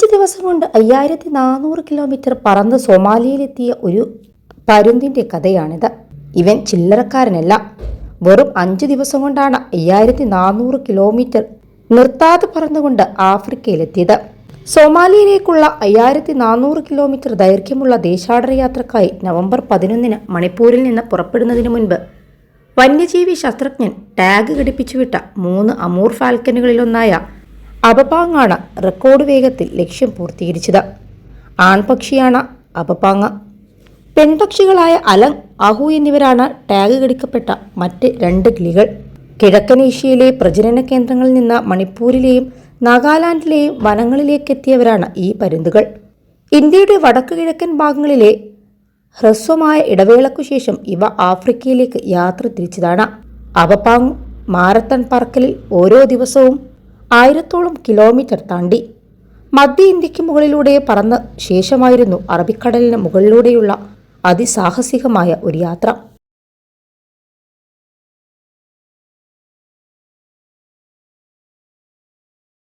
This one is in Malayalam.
അഞ്ച് ദിവസം കൊണ്ട് അയ്യായിരത്തി നാനൂറ് കിലോമീറ്റർ പറന്ന് സൊമാലിയയിലെത്തിയ ഒരു പരുന്തിന്റെ കഥയാണിത്. ഇവൻ ചില്ലറക്കാരനല്ല. വെറും അഞ്ച് ദിവസം കൊണ്ടാണ് അയ്യായിരത്തി നാനൂറ് കിലോമീറ്റർ നിർത്താതെ പറന്നുകൊണ്ട് ആഫ്രിക്കയിലെത്തിയത്. സൊമാലിയയിലേക്കുള്ള അയ്യായിരത്തി നാനൂറ് കിലോമീറ്റർ ദൈർഘ്യമുള്ള ദേശാടന യാത്രക്കായി നവംബർ പതിനൊന്നിന് മണിപ്പൂരിൽ നിന്ന് പുറപ്പെടുന്നതിന് മുൻപ് വന്യജീവി ശാസ്ത്രജ്ഞൻ ടാഗ് ഘടിപ്പിച്ചുവിട്ട മൂന്ന് അമൂർ ഫാൽക്കനുകളിലൊന്നായ അപപാങ്ങാണ് റെക്കോർഡ് വേഗത്തിൽ ലക്ഷ്യം പൂർത്തീകരിച്ചത്. ആൺപക്ഷിയാണ് അപപാങ്ങ പെൺപക്ഷികളായ അലങ് അഹു എന്നിവരാണ് ടാഗ് ഘടിക്കപ്പെട്ട മറ്റ് രണ്ട് കിളികൾ. കിഴക്കൻ ഏഷ്യയിലെ പ്രജനന കേന്ദ്രങ്ങളിൽ നിന്ന് മണിപ്പൂരിലെയും നാഗാലാൻഡിലെയും വനങ്ങളിലേക്കെത്തിയവരാണ് ഈ പരുന്തുകൾ. ഇന്ത്യയുടെ വടക്കു കിഴക്കൻ ഭാഗങ്ങളിലെ ഹ്രസ്വമായ ഇടവേളക്കു ശേഷം ഇവ ആഫ്രിക്കയിലേക്ക് യാത്ര തിരിച്ചതാണ്. അവപാങ് മാരത്തൺ പാർക്കലിൽ ഓരോ ദിവസവും ആയിരത്തോളം കിലോമീറ്റർ താണ്ടി. മധ്യ ഇന്ത്യയ്ക്ക് മുകളിലൂടെ പറന്ന ശേഷമായിരുന്നു അറബിക്കടലിന് മുകളിലൂടെയുള്ള അതിസാഹസികമായ ഒരു യാത്ര.